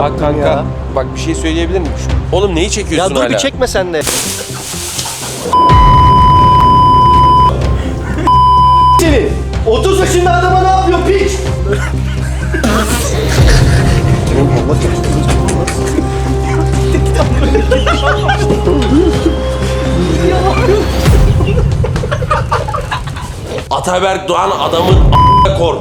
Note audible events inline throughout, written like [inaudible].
Bak kanka bak bir şey söyleyebilir miyim? Oğlum neyi Ya çekiyorsun dur hala? bir çekme sen de. Seni 30 yaşında adama ne yapıyor piç? Ataberk Doğan adamın a**ına kor.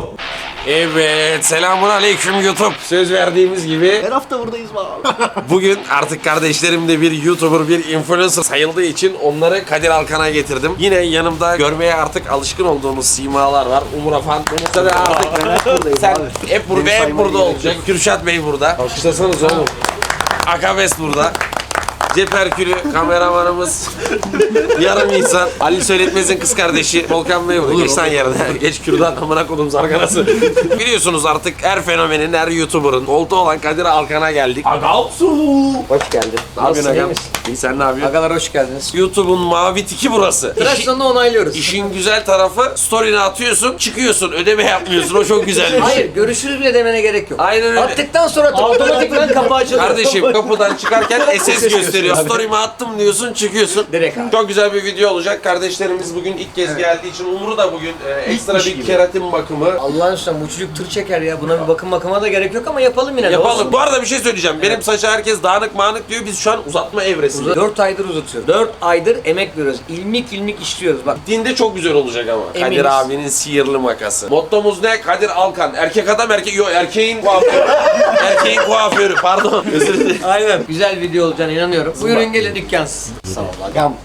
Evet, selamun aleyküm YouTube. Söz verdiğimiz gibi Her hafta buradayız abi? [laughs] bugün artık kardeşlerim de bir YouTuber, bir influencer sayıldığı için onları Kadir Alkan'a getirdim. Yine yanımda görmeye artık alışkın olduğumuz simalar var. Umur Afan. Tabii artık sen hep, bur Beni hep burada olacak. Kürşat Bey burada. Alkışlasanız oğlum. Akabes burada. Cep Herkülü kameramanımız yarım insan. Ali Söyletmez'in kız kardeşi Volkan Bey burada. Geç sen yerine. [laughs] Geç kürdan amına kodum zarganası. Biliyorsunuz artık her fenomenin, her YouTuber'ın oldu olan Kadir Alkan'a geldik. Agapsu. Hoş geldin. Ne yapıyorsun iyi agam? misin? İyi sen ne yapıyorsun? Agalar hoş geldiniz. YouTube'un mavi tiki burası. Tıraş İşi- sonunda onaylıyoruz. İşin güzel tarafı story'ni atıyorsun, çıkıyorsun, ödeme yapmıyorsun. O çok güzel bir şey. Hayır görüşürüz bile demene gerek yok. Aynen öyle. Attıktan sonra otomatikman kapı açılıyor. Kardeşim kapıdan çıkarken [laughs] SS gösteriyor. Story'mi attım diyorsun çıkıyorsun. Direkt abi. Çok güzel bir video olacak. Kardeşlerimiz bugün ilk kez geldiği için Umur'u da bugün e, ekstra bir gibi. keratin bakımı Allah'ın üstüne bu çocuk tır çeker ya. Buna bir bakım bakıma da gerek yok ama yapalım yine yapalım. olsun. Bu arada bir şey söyleyeceğim. Benim saça herkes dağınık mağınık diyor. Biz şu an uzatma evresinde. 4 aydır uzatıyoruz. 4 aydır emek veriyoruz. İlmik ilmik işliyoruz bak. Dinde çok güzel olacak ama. Eminiz. Kadir abinin sihirli makası. Mottomuz ne? Kadir Alkan. Erkek adam erkek... Yok erkeğin kuaförü. [laughs] erkeğin kuaförü pardon. Özür dilerim. Aynen. Güzel video olacağına inanıyorum. Buyurun gelin dükkansız. Sağ ol agam.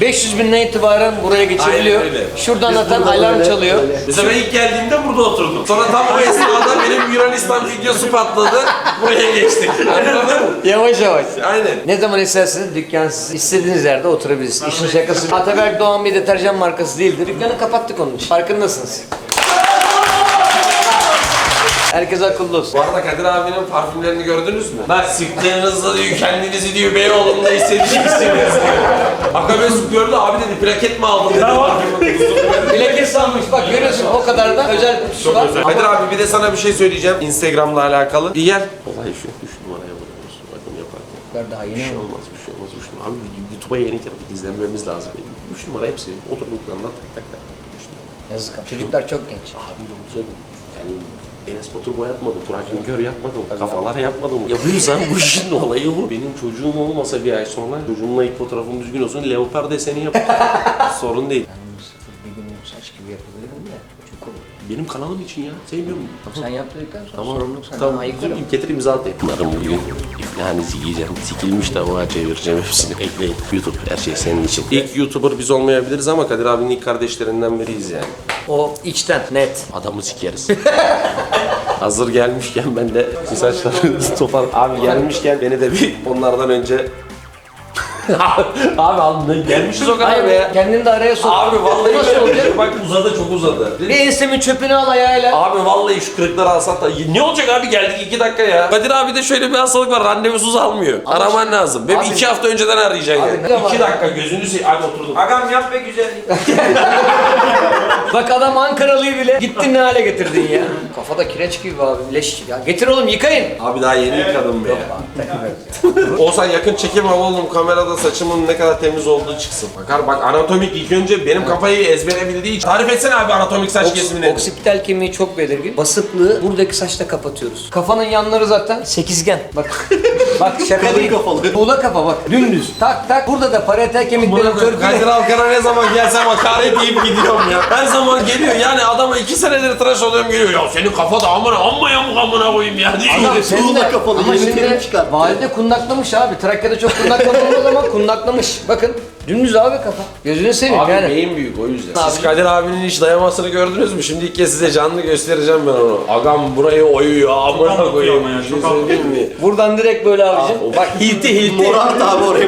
500 binden itibaren buraya geçebiliyor. Aynen öyle. Şuradan atan alarm çalıyor. Mesela ben ilk geldiğimde burada oturdum. Sonra tam o esnada benim Yunanistan videosu patladı. Buraya geçtik. [laughs] Yavaş yavaş. Aynen. Ne zaman isterseniz dükkansız istediğiniz yerde oturabilirsiniz. İşin şakası. Ataberk Doğan bir deterjan markası değildir. Dükkanı kapattık onun için. Farkındasınız. Herkes akıllı olsun. Bu arada Kadir abinin parfümlerini gördünüz mü? Ben sıktığınızda diyor kendinizi diyor Beyoğlu'nda hissedecek hissediyorsunuz diyor. Akabes gördü abi dedi plaket mi aldın dedi. Plaket sanmış bak görüyorsun o kadar da özel kutusu var. Kadir abi bir de sana bir şey söyleyeceğim Instagram'la alakalı. Bir gel. Olay şu. 3 numaraya vuruyorsun. Bakın yaparken. Ver daha Bir yeni şey mi? olmaz, bir şey olmaz. Üç numara. Abi YouTube'a yeni geldik, izlenmemiz lazım. 3 numara hepsi oturduklarında tak tak tak. Üç. Yazık. Çocuklar çok genç. Abi ne olacak? Yani Enes Batur bu yapmadı, Burak Güngör yapmadı, kafalar yapmadı mı? Yapıyorsan bu işin [laughs] olayı bu. Benim çocuğum olmasa bir ay sonra çocuğumla ilk fotoğrafım düzgün olsun, leopar deseni yap. [laughs] Sorun değil. Bir gün saç gibi yapabilirim de çok olur. Benim kanalım için ya, sevmiyor musun? Sen yaptırdıktan sonra Tamam, sorumluluk senden tamam. ayıklarım. Getir imza atayım. Bunların bugün iflahını sikeceğim. Sikilmiş tavuğa çevireceğim hepsini. [laughs] Ekleyin. YouTube her şey senin için. İlk YouTuber biz olmayabiliriz ama Kadir abinin ilk kardeşlerinden biriyiz yani. O içten net. Adamı sikeriz. [laughs] Hazır gelmişken ben de şu saçları [laughs] topar. Abi gelmişken beni de bir onlardan önce... [laughs] abi abi gelmişiz o kadar be kendini de araya sok. Abi vallahi Nasıl olacak? bak uzadı çok uzadı. Bir ensemin çöpünü al ayağıyla. Abi vallahi şu kırıkları alsak da ne olacak abi geldik iki dakika ya. Kadir abi de şöyle bir hastalık var randevusuz almıyor. Araman lazım. Benim Abi- iki hafta önceden arayacaksın Abi yani. İki dakika gözünü seveyim. Hadi oturdum. Agam yap be güzellik. Bak adam Ankaralı'yı bile gittin ne hale getirdin ya. Kafada kireç gibi abi leş gibi. Ya getir oğlum yıkayın. Abi daha yeni yıkadım be ya. Olsan [laughs] yakın çekim al oğlum kamerada saçımın ne kadar temiz olduğu çıksın. Bakar bak anatomik ilk önce benim kafayı ezbere bildiği için. Tarif etsene abi anatomik saç kesimini. Oksipital kemiği çok belirgin. Basıklığı buradaki saçla kapatıyoruz. Kafanın yanları zaten sekizgen. Bak. [laughs] bak şaka değil. kafalı. Buğla kafa bak. Dümdüz. Tak tak. Burada da parietal kemiklerin Kadir törpüle. Alkan'a ne zaman gelsem hakaret deyip gidiyorum ya. Her zaman geliyor yani adama iki senedir tıraş oluyorum geliyor. Ya senin kafa da amına amma yamuk amına koyayım ya diyor. Adam senin tuğla de- kafalı, ama yeni şimdi terim çıkar. valide kundaklamış abi. Trakya'da çok kundaklamadığımız ama kundaklamış. Bakın dümdüz abi kafa. Gözünü seveyim Abi yani. beyin büyük o yüzden. Abi. Siz Kadir abinin hiç dayamasını gördünüz mü? Şimdi ilk kez size canlı göstereceğim ben onu. Agam burayı oyuyor amına koyayım. Bir şey söyleyeyim mi? Buradan direkt böyle abicim. [laughs] Bak hilti hilti. Morart abi oraya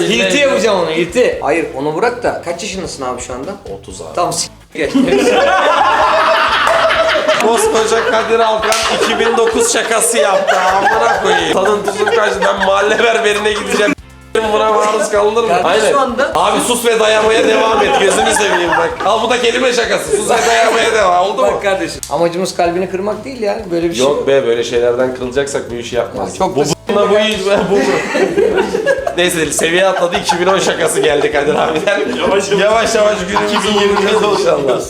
hilti yapacağım onu hilti. Hayır onu bırak da kaç yaşındasın abi şu anda? 30 abi. Tam s*** geç. [laughs] Koskoca Kadir Alkan 2009 şakası yaptı amına koyayım. Tadın tuzun kaçtı ben mahalle berberine gideceğim. Buna maruz kalınır mı? Yani şu anda- Abi sus ve dayamaya devam et. Gözünü seveyim bak. Al bu da kelime şakası. Sus ve dayamaya devam. Oldu mu? Bak kardeşim. Amacımız kalbini kırmak değil ya. Böyle bir şey Yok be böyle şeylerden kırılacaksak bu işi yapmaz. Ya çok bu da- bununla bu iş ben bu. Neyse seviye atladı 2010 şakası geldi Kadir abiden. Yavaş yavaş, yavaş günümüzü 2020'de inşallah.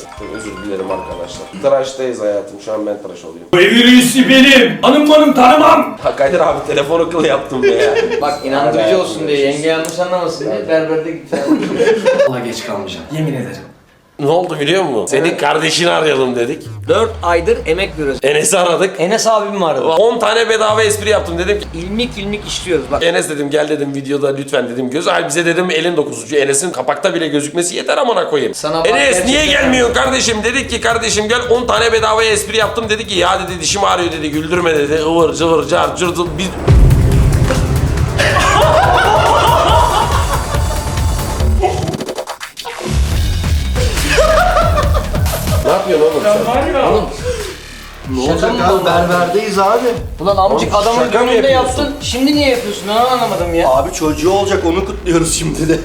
Özür dilerim arkadaşlar. Tıraştayız hayatım. Şu an ben tıraş oluyorum. Bu evin reisi benim. Hanım hanım tanımam. Ha Kadir abi telefonu kıl yaptım be ya. Bak inandırıcı olsun diye yenge yanlış anlamasın diye berberde git. Valla geç kalmayacağım. Yemin ederim. Ne oldu biliyor musun? Senin kardeşini arayalım dedik. 4 aydır emek veriyoruz. Enes'i aradık. Enes abim mi aradı? 10 tane bedava espri yaptım dedim ki İlmik ilmik işliyoruz bak. Enes dedim gel dedim videoda lütfen dedim göz ay bize dedim elin dokuzucu Enes'in kapakta bile gözükmesi yeter amına koyayım. Sana bak, Enes gerçekten niye gelmiyorsun kardeşim dedik ki kardeşim gel 10 tane bedava espri yaptım dedi ki ya dedi dişim ağrıyor dedi güldürme dedi ıvır cıvır car cırtıl biz sen? Oğlum. Ne olacak abi berberdeyiz abi. Ulan amcık Oğlum, adamın şaka mı gönlünde yapıyorsun? yaptın. Şimdi niye yapıyorsun? Ben onu anlamadım ya. Abi çocuğu olacak onu kutluyoruz şimdi de.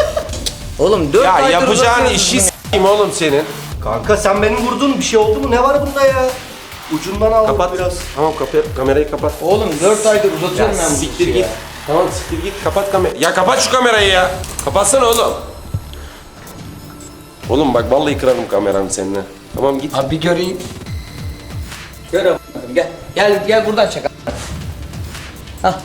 [laughs] Oğlum 4 Ya aydır yapacağın işi bunu. s**eyim oğlum senin. Kanka sen beni vurdun bir şey oldu mu? Ne var bunda ya? Ucundan aldım Kapat. biraz. Tamam kapı, kamerayı kapat. Oğlum 4 aydır uzatıyorum ben bu Siktir işi git. ya. Tamam siktir git kapat kamerayı. Ya kapat şu kamerayı ya. Kapatsana oğlum. Oğlum bak vallahi kırarım kameranı seninle. Tamam git. Abi bir göreyim. Gör abi. Gel. Gel gel buradan çek. Hah.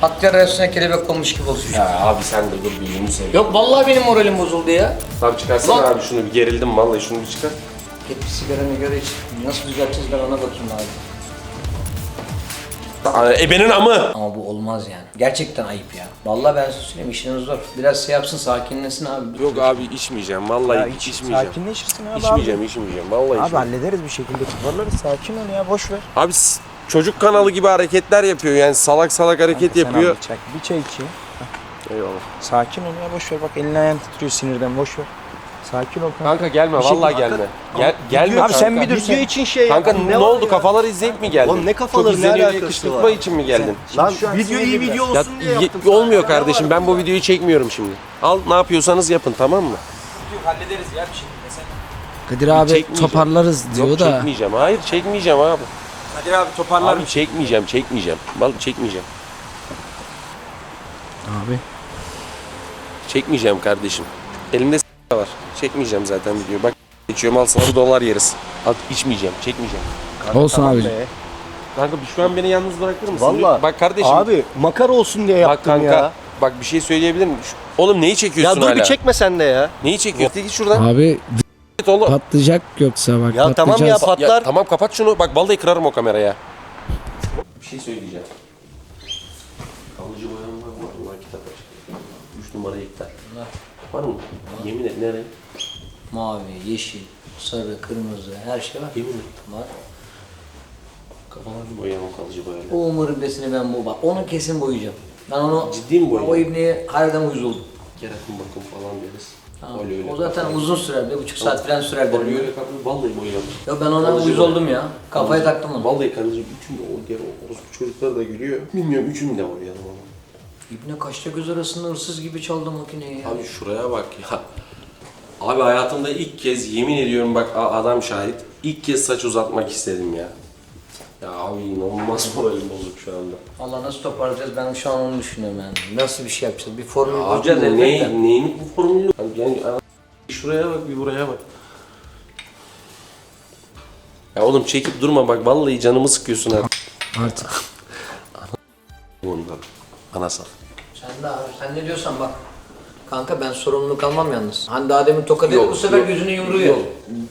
Hakkari arasına kelebek konmuş gibi olsun. Ya abi sen de dur bir yürü sen. Yok vallahi benim moralim bozuldu ya. Tamam çıkarsana Lan. abi şunu bir gerildim vallahi şunu bir çıkar. Git bir sigaranı gör iç. Nasıl düzelteceğiz ben ona bakayım abi. Ebenin amı. Ama bu olmaz yani. Gerçekten ayıp ya. Vallahi ben size söyleyeyim işiniz zor. Biraz şey yapsın sakinlesin abi. Yok abi içmeyeceğim vallahi Ya hiç iç- içmeyeceğim. Sakinleşirsin abi. İçmeyeceğim içmeyeceğim vallahi Abi, abi içmeyeceğim. hallederiz bir şekilde toparlarız. Sakin ol ya boş ver. Abi s- çocuk kanalı gibi hareketler yapıyor yani salak salak hareket Sen yapıyor. al Bir çay, bir çay içeyim. Eyvallah. Sakin ol ya boş ver. Bak elin ayağın titriyor sinirden boş ver. Sakin ol kanka. Kanka gelme Bir şey- vallahi gelme. Gel gelme Abi kanka. sen bir dur Video sen. için şey Kanka ne, var oldu ya? kafaları izleyip mi geldin? Oğlum ne kafaları, Çok ne izleniyor alakası yakıştırma var? için mi geldin? Lan Şu an video iyi sinirli video. Ya, olsun diye ye- yaptım. sana. olmuyor kardeşim ben bu videoyu çekmiyorum şimdi. Al ne yapıyorsanız yapın tamam mı? Kadir abi Çekmeyeceğim. toparlarız diyor Yok da. çekmeyeceğim. Hayır çekmeyeceğim abi. Kadir abi toparlar Abi çekmeyeceğim, çekmeyeceğim. Vallahi çekmeyeceğim. Abi. Çekmeyeceğim kardeşim. Elimde var. Çekmeyeceğim zaten videoyu. Bak içiyorum al sana bir dolar yeriz. Al içmeyeceğim, çekmeyeceğim. Olsun abi. Kanka bir şu an beni yalnız bırakır mısın? Vallahi. Bak kardeşim. Abi makara olsun diye bak yaptım kanka. ya. Bak bir şey söyleyebilir miyim? Şu- Oğlum neyi Ya çekiyorsun dur hala? bir çekme sen de ya. Neyi çekiyorsun? Git şuradan. Abi Git oğlum. patlayacak yoksa bak Ya tamam ya patlayacağız. patlar. Ya, tamam kapat şunu. Bak vallahi kırarım o kameraya. Bir şey söyleyeceğim. Kalıcı boyam var mı? Bunlar kitap aç. 3 numara iptal. Var mı? Yemin et nereye? Mavi, yeşil, sarı, kırmızı her şey var. Yemin et. Var. Kafalarını boyayalım kalıcı boyayla. O umur besini ben bu bak. Onu kesin boyayacağım. Ben onu Ciddi mi boyayacağım? O ibneye harbiden uyuz oldum. Keratin bakım falan deriz. Tamam. Öyle öyle. o zaten uzun sürer. Bir buçuk saat falan sürer Bak dedim. öyle kapı vallahi boyayalım. Ya ben ona Kalıcı uyuz boya. oldum ya. Kafaya taktım onu. Vallahi kalıcı bütün de o geri o çocuklar da gülüyor. Bilmiyorum üçünü de boyayalım ama. İbne kaçta göz arasında hırsız gibi çaldı makineyi ya. Abi şuraya bak ya. Abi hayatımda ilk kez yemin ediyorum bak a- adam şahit. ilk kez saç uzatmak istedim ya. Ya abi inanılmaz moralim bozuk şu anda. Allah nasıl toparlayacağız ben şu an onu düşünüyorum yani. Nasıl bir şey yapacağız? Bir formül Abi bulacağız ne, elbette. neyin bu formülü? Hani Yani a- şuraya bak bir buraya bak. Ya oğlum çekip durma bak vallahi canımı sıkıyorsun artık. Artık. Bundan. Bana sal. Sen de abi sen ne diyorsan bak. Kanka ben sorumluluk almam yalnız. Hani daha demin toka dedi bu sefer yok. gözünü yumruyor. Yok.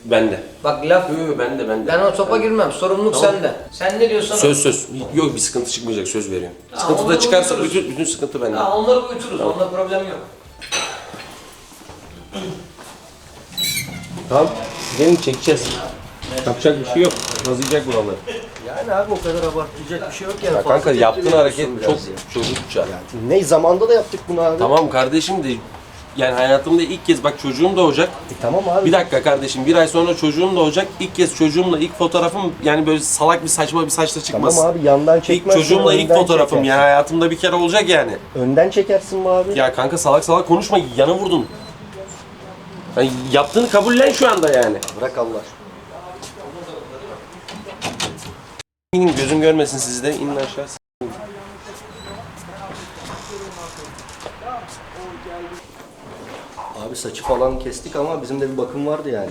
Bende. Bak laf Yok yok bende bende. ben o topa girmem. Sorumluluk sende. Sen ne diyorsan Söz söz. Yok bir sıkıntı çıkmayacak söz veriyorum. Ya, Sıkıntı da onları çıkarsa bütün, bütün sıkıntı bende. Ya onları uyuturuz. Onda problem yok. Tamam. Gelin çekeceğiz. Yapacak bir şey yok. Nazlayacak buraları. Yani abi o kadar abartacak bir şey yok yani. Ya Fazla kanka tepki yaptığın veriyorsun hareket biraz çok ya. çocukça. Ne zamanda da yaptık bunu abi. Tamam kardeşim de yani hayatımda ilk kez bak çocuğum doğacak. E tamam abi. Bir dakika kardeşim bir ay sonra çocuğum doğacak. İlk kez çocuğumla ilk fotoğrafım yani böyle salak bir saçma bir saçla çıkmasın. Tamam abi yandan İlk çekmezsin. çocuğumla ilk önden fotoğrafım çekersin. yani hayatımda bir kere olacak yani. Önden çekersin mi abi? Ya kanka salak salak konuşma yana vurdun. Yani yaptığını kabullen şu anda yani. Bırak Allah aşkına. İnin gözüm görmesin sizi de inin aşağı. Abi saçı falan kestik ama bizim de bir bakım vardı yani.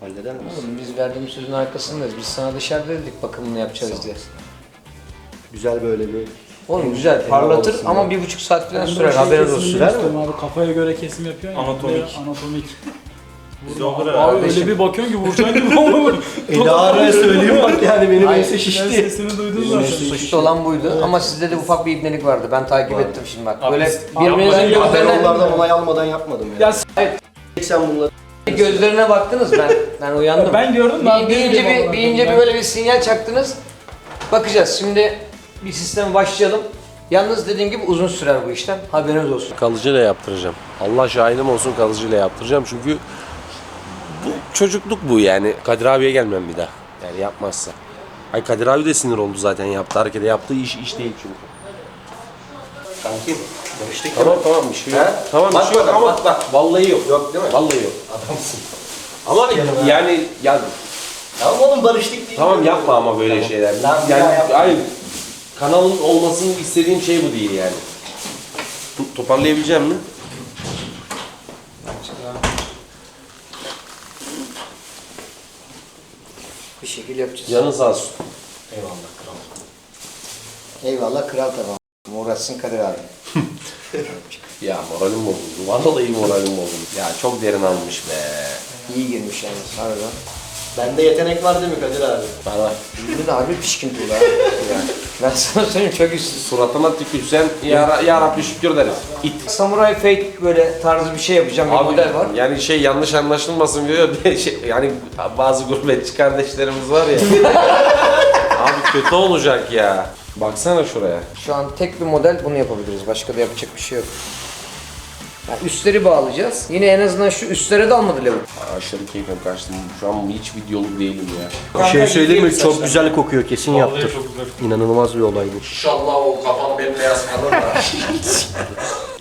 Halleder misin? Oğlum biz verdiğimiz sözün arkasındayız. Biz sana dışarıda dedik bakımını yapacağız diye. Güzel böyle bir Oğlum güzel parlatır ama bir buçuk saat falan sürer haberiniz olsun. Sürer mi? Abi kafaya göre kesim yapıyorsun ya. Anatomik. Böyle Anatomik. Olur Abi öyle bir bakıyorsun ki vuracaksın [laughs] gibi olmuyor. Eda'ya söyleyeyim bak yani benim ense Ben şişti. sesini duydun zaten. Suçlu olan buydu ama sizde de ufak bir ibnelik vardı. Ben takip ettim şimdi bak. Böyle Abi birbirinizin ben- Ben gözlerine, onlardan olay almadan yapmadım ya. Ya Sen bunları gözlerine baktınız ben. Ben uyandım. Ben gördüm abi bir, bir ince bir, bir ince bir ben. böyle bir sinyal çaktınız. Bakacağız. Şimdi bir sisteme başlayalım. Yalnız dediğim gibi uzun sürer bu işlem. Haberiniz olsun. Kalıcıyla yaptıracağım. Allah şahidim olsun kalıcıyla yaptıracağım çünkü çocukluk bu yani. Kadir abiye gelmem bir daha. Yani yapmazsa. Ay Kadir abi de sinir oldu zaten yaptığı harekete. Yaptığı iş iş değil çünkü. kankim barıştık Tamam tamam bir şey yok. He? Tamam bir Bak şey yok bakalım, ama bak vallahi yok. Yok değil mi? Vallahi yok. Adamsın. Ama yani ya Tamam oğlum barıştık değil. tamam yapma ama böyle şeyler. Lan bir daha yani yapma. hayır. Kanalın olmasını istediğim şey bu değil yani. To- Toparlayabileceğim mi? Yapacağız. Canın sağ olsun. Eyvallah kral tamam. Uğraşsın Kadir abi. [laughs] Ya moralim bozuldu. Vallahi moralim bozuldu. Ya çok derin almış be. İyi girmiş yalnız harbiden. Bende yetenek var değil mi Kadir abi? Bana Şimdi de harbi pişkin tuğla. [laughs] yani. Ben sana söyleyeyim çok üstü. suratıma tükürsen ya, ya Rabbi şükür deriz. İt. Samuray fake böyle tarzı bir şey yapacağım bir model var. yani şey yanlış anlaşılmasın diyor. Şey, yani bazı gurbetçi kardeşlerimiz var ya. [laughs] Abi kötü olacak ya. Baksana şuraya. Şu an tek bir model bunu yapabiliriz. Başka da yapacak bir şey yok. Yani üstleri bağlayacağız. Yine en azından şu üstlere de almadı lavuk. Aşırı keyfim kaçtı. Şu an hiç videoluk değilim ya. Bir şey söyleyeyim mi? Çok güzel kokuyor kesin yaptır. İnanılmaz bir olay bu. İnşallah o kafam bembeyaz kalır da.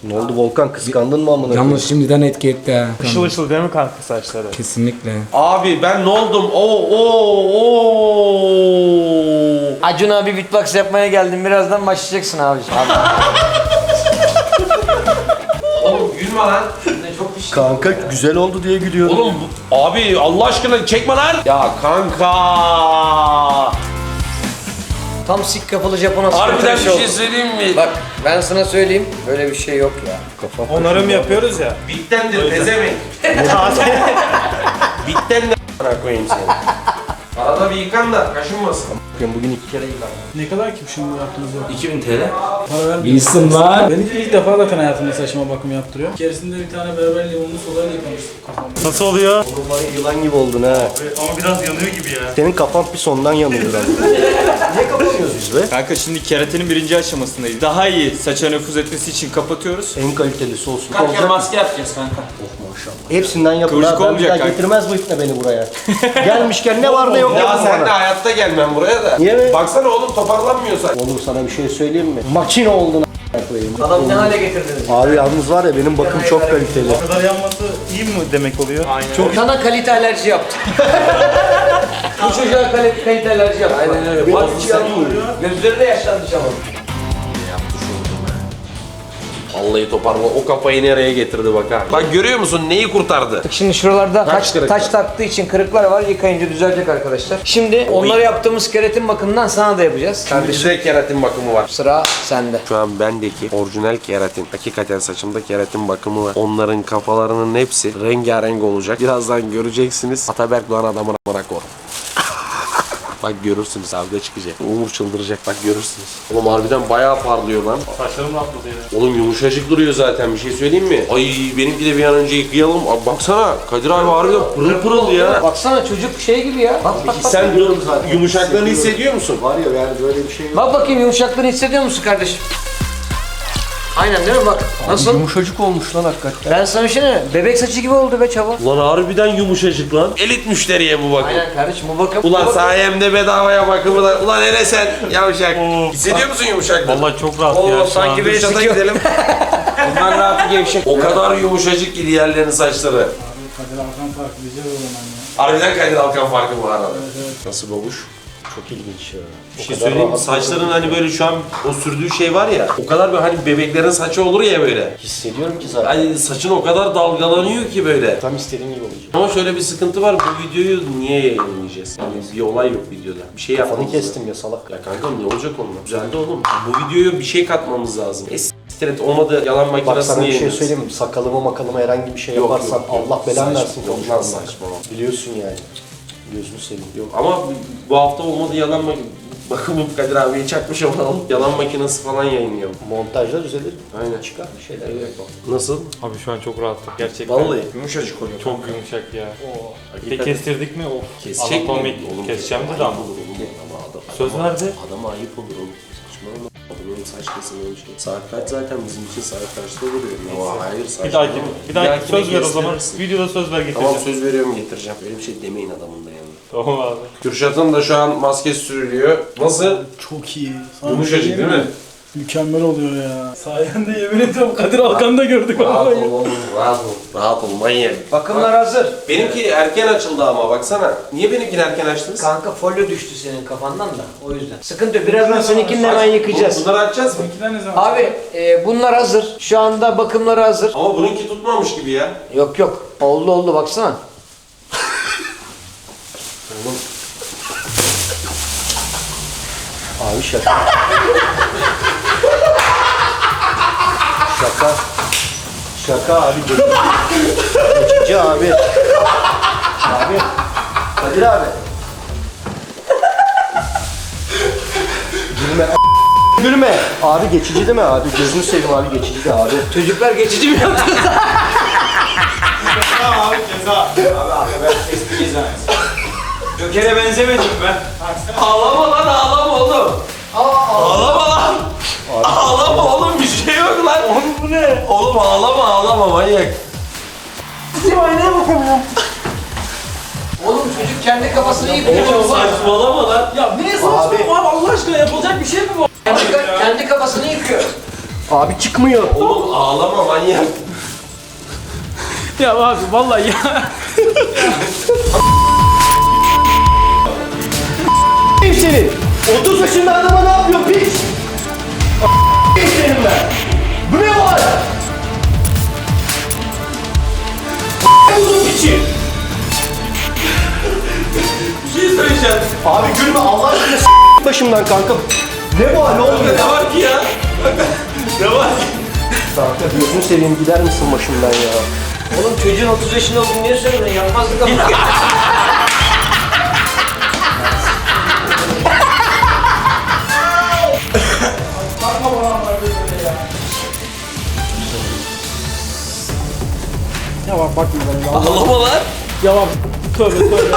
Ne oldu Volkan kıskandın mı amına koyayım? Yalnız şimdiden etki etti ha. Işıl ışıl değil mi kanka saçları? Kesinlikle. Abi ben ne oldum? Oo oo oo. Acun abi beatbox yapmaya geldim. Birazdan başlayacaksın abiciğim. Abi. [laughs] Gülme lan. Çok bir Kanka güzel oldu diye gülüyorum. Oğlum bu- abi Allah aşkına çekme lan. Ya kanka. Tam sik kafalı Japon askeri Harbiden bir tıraşı şey oldu. söyleyeyim mi? Bak ben sana söyleyeyim. Böyle bir şey yok ya. Onarım yapıyoruz ya. Bittendir pezevenk. [laughs] Bittendir a**ına koyayım seni. Arada bir yıkan da kaşınmasın. Bugün iki kere yıkandım. Ne kadar ki şimdi yaptığınız o? 2000 TL. Para vermiyor. İyisin lan. Ben ilk, ilk defa zaten hayatımda saçma bakım yaptırıyor. İçerisinde bir tane berber limonlu solayla yıkamıştık kafamı. Nasıl oluyor? Oğlum var ya yılan gibi oldun ha. Ama biraz yanıyor gibi ya. Senin kafan pis ondan yanıyor lan. [laughs] Niye kapanıyoruz biz be? Kanka şimdi keratinin birinci aşamasındayız. Daha iyi saça nüfuz etmesi için kapatıyoruz. En kalitelisi olsun. Kanka Olacak. maske yapacağız kanka. Hepsinden yapın Kıvırcık ha. Ben bir olmayacak daha kanka. getirmez bu ipne beni buraya. [laughs] Gelmişken ne var ne yok Ya yapın sen de bana. hayatta gelmem buraya da. Niye be? Baksana oğlum toparlanmıyorsan. Oğlum sana bir şey söyleyeyim mi? Makine oldun koyayım. Adam ne hale getirdiniz? Abi yalnız var ya benim bakım çok kaliteli. Bu kadar yanması iyi mi demek oluyor? Aynen. Çok Sana kalite alerji yaptım. [laughs] Bu çocuğa kalite, kalite alerji yaptım. Aynen öyle. Benim hiç yanmıyor. Gözleri de yaşlanmış ama. Vallahi toparla. O kafayı nereye getirdi bak ha. Bak görüyor musun neyi kurtardı? Şimdi şuralarda kırık taç var? taktığı için kırıklar var. Yıkayınca düzelecek arkadaşlar. Şimdi onları yaptığımız keratin bakımından sana da yapacağız. Kardeşim Bizde keratin bakımı var. sıra sende. Şu an bendeki orijinal keratin, hakikaten saçımda keratin bakımı var. Onların kafalarının hepsi rengarenk olacak. Birazdan göreceksiniz. Ataberk Doğan adamına amına. Bak görürsünüz abi de çıkacak. Umur çıldıracak bak görürsünüz. Oğlum harbiden bayağı parlıyor lan. saçlarım rahatladı ya. Oğlum yumuşacık duruyor zaten bir şey söyleyeyim mi? Ay benimki de bir an önce yıkayalım. Abi baksana Kadir abi harbiden pırıl pırıl ya. Baksana çocuk şey gibi ya. Bak bak bak. Sen yumuşaklığını hissediyor musun? Var ya yani böyle bir şey yok. Bak bakayım yumuşaklığını hissediyor musun kardeşim? Aynen değil mi bak? Nasıl? Yumuşacık olmuş lan hakikaten. Ben sana bir şey diyeyim mi? Bebek saçı gibi oldu be çabuk. Ulan harbiden yumuşacık lan. Elit müşteriye bu bakım. Aynen kardeşim bu bakım. Ulan bu bakım- sayemde bedavaya bakımı da. Ulan hele sen yavşak. Hissediyor musun yumuşaklığı? Vallahi çok rahat Oo ya. sanki beni Kürşat'a sıkıyor. gidelim. [laughs] Bundan rahatı gevşek. O kadar yumuşacık ki diğerlerinin saçları. Kadir Alkan farklı diyeceğiz o zaman ya. Harbiden Kadir Alkan farkı var arada. Nasıl babuş? Çok ilginç ya. Bir şey söyleyeyim mi? Saçların hani böyle şu an o sürdüğü şey var ya. O kadar böyle hani bebeklerin saçı olur ya böyle. Hissediyorum ki zaten. Hani saçın o kadar dalgalanıyor ki böyle. Tam istediğim gibi olacak. Ama şöyle bir sıkıntı var. Bu videoyu niye yayınlayacağız? Yani bir olay yok videoda. Bir şey Kafanı yapmamız kestim ya salak. Ya kanka ne olacak onunla? Güzeldi oğlum. Bu videoya bir şey katmamız lazım. Estiret olmadı yalan Bak makinesini sana bir şey yayınlarız. söyleyeyim mi? Sakalıma makalıma herhangi bir şey Yok, yaparsan yok, yok. Allah belanı Saçma, versin lan konuşmamdan. saçma. Biliyorsun yani. Gözünü seveyim. Yok ama bu hafta olmadı yalan makinesi. [laughs] Bakın bu Kadir abiye çakmış olalım. [laughs] Yalan makinesi falan yayınlıyor. Montajda düzelir. Aynen. Çıkar bir şeyler yapalım. Nasıl? Abi şu an çok rahatım gerçekten. Vallahi. Yumuşacık oluyor. Çok yumuşak ya. Bir de Hakikaten. kestirdik mi? Of. Kesecek mi? Anatomik Oğlum, keseceğim. Ama adam, Söz verdi. Adama ayıp olur oğlum. Saçmalama. Adamın saç kesimi şey. Saat kaç zaten bizim için saat kaçta olur ya? Aa, hayır saçmalama. Bir dahaki, bir dahaki söz ver o zaman. gösterirsin. Videoda söz ver Tamam getireceğim. söz veriyorum getireceğim. Öyle bir şey demeyin adamın da yani. Tamam abi. Kürşat'ın da şu an maskesi sürülüyor. Nasıl? Çok iyi. Yumuşacık değil mi? Mükemmel oluyor ya. Sayende yemin ediyorum Kadir Alkan'ı da gördük Rahat ol oğlum, rahat ol. Rahat ol manyak. Bakımlar hazır. Benimki erken açıldı ama baksana. Niye benimkini erken açtınız? Kanka folyo düştü senin kafandan da o yüzden. Sıkıntı yok. Birazdan seninkini de hemen yıkayacağız. Bunları açacağız mı? İkiler ne zaman? Abi e, bunlar hazır. Şu anda bakımları hazır. Ama bununki tutmamış gibi ya. Yok yok. Oldu oldu baksana. Abi şaka. [laughs] şaka. Şaka abi. Geçici abi. Abi. Kadir abi. Gülme. Gülme. Abi geçici değil mi abi? Gözünü seveyim abi geçici de abi. Çocuklar geçici mi yaptı? Joker'e benzemedim ben. Ağlama lan ağlama oğlum. Ağlama lan. Ağlama oğlum bir şey yok lan. Oğlum bu ne? Oğlum ağlama ağlama manyak. Oğlum çocuk kendi kafasını yıkıyor. Oğlum saçmalama lan. Ya ne saçma abi Allah aşkına yapılacak bir şey mi bu? Kendi, kendi kafasını yıkıyor. Abi çıkmıyor. Oğlum ağlama manyak. Ya abi vallahi ya. Seni? 30 yaşında adama ne yapıyor piç? Piçi. Bir şey söyleyeceğim. Abi gülme Allah aşkına s- başımdan kanka. Ne var ne oluyor? Ne var ki ya? ne var ki? Kanka gözünü seveyim gider misin başımdan ya? Oğlum çocuğun 30 yaşında olduğunu niye söyledin? Yapmazdık ama. [laughs] Ya bak bakma bana ya. Ağlama lan. Ya bak tövbe tövbe.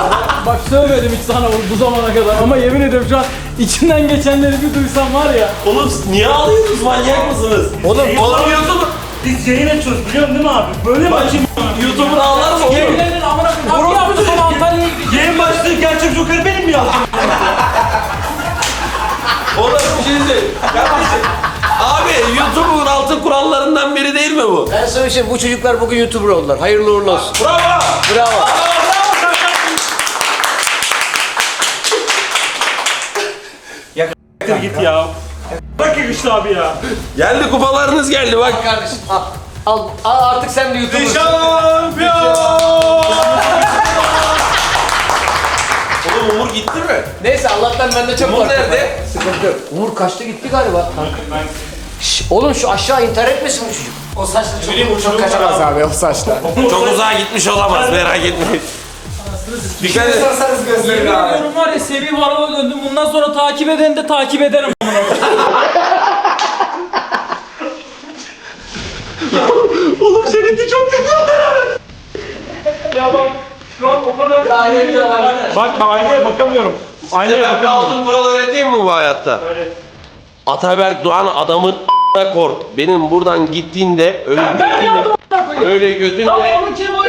bak söylemedim hiç sana bu zamana kadar ama yemin ediyorum şu an içinden geçenleri bir duysam var ya. Oğlum niye ağlıyorsunuz manyak mısınız? Oğlum oğlum YouTube. Biz yayın açıyoruz biliyorsun değil mi abi? Böyle mi açayım? YouTube'un ağlar mı oğlum? Yeminlerin amına koyayım. Abi yaptı sana Antalya'ya gidecek. Yayın başlığı gerçek Joker benim mi yazdım? [laughs] Oğlum bir şey söyleyeyim. Kardeşim. Abi YouTube'un altın kurallarından biri değil mi bu? Ben sana bir şey bu çocuklar bugün YouTuber oldular. Hayırlı uğurlu olsun. Bravo. Bravo. Siktir git ya. Bak yakıştı abi ya. Geldi kupalarınız geldi bak. Kardeşim al. Al, al artık sen de YouTuber'sın. Oğlum Umur gitti mi? Neyse Allah'tan bende çok Umur var. nerede? Sıkıntı yok. Umur kaçta gitti galiba kanka. Şş, oğlum şu aşağı intihar etmesin bu çocuk. O saçla çok, çok kaçamaz abi o saçla. [laughs] Çok uzağa gitmiş olamaz merak etmeyin. Dikkat et. Yemin ediyorum var ya Sebi Varol'a döndüm. Bundan sonra takip edeni de takip ederim. [laughs] Bak ben aynaya bakamıyorum. Aynaya Ben bir altın kural öğreteyim mi bu hayatta? Ataberk Doğan adamın a**ına kort. Benim buradan gittiğinde öyle götünle, öyle götünle,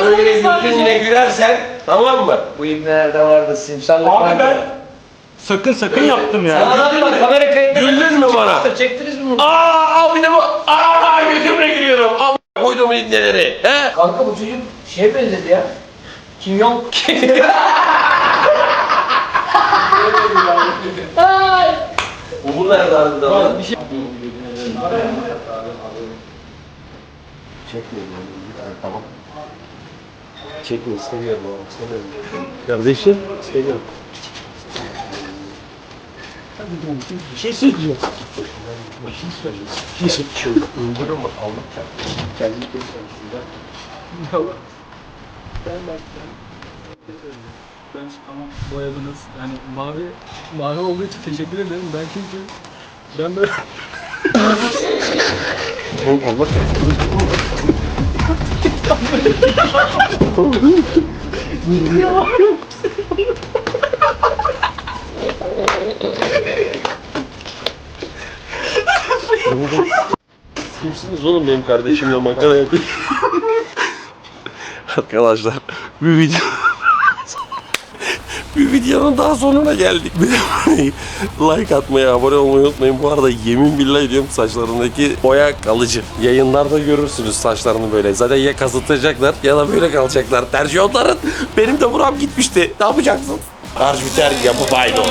öyle götünle gülersen tamam mı? Bu ibnelerde vardı simsallık vardı. Abi ben sakın sakın yaptım ya. Anlatma kamera kayıtları. Güldün mü bana? Çektiniz mi bunu? Aa al bir de bu. Aa götümle giriyorum. Al koydum ibneleri. He? Kanka bu çocuk şeye benzedi ya. Kim Jong. [laughs] Bu nerede harbiden lan? Çekme istemiyorum oğlum. istemiyorum. Kardeşim istemiyorum. Bir şey söyleyeceğim. Bir şey söyleyeceğim. Bir şey söyleyeceğim. Öldürün bak Allah çarpsın. Kendini kesin. Ben ama boyadınız. Yani mavi mavi olduğu için teşekkür ederim. Ben çünkü ben böyle Kimsiniz oğlum benim kardeşimle makara yapıyor. Arkadaşlar bir video bir videonun daha sonuna geldik. [laughs] like atmayı, abone olmayı unutmayın. Bu arada yemin billahi ediyorum saçlarındaki boya kalıcı. Yayınlarda görürsünüz saçlarını böyle. Zaten ya kazıtacaklar ya da böyle kalacaklar. Tercih onların. Benim de buram gitmişti. Ne yapacaksın? Harç biter yapı baydo.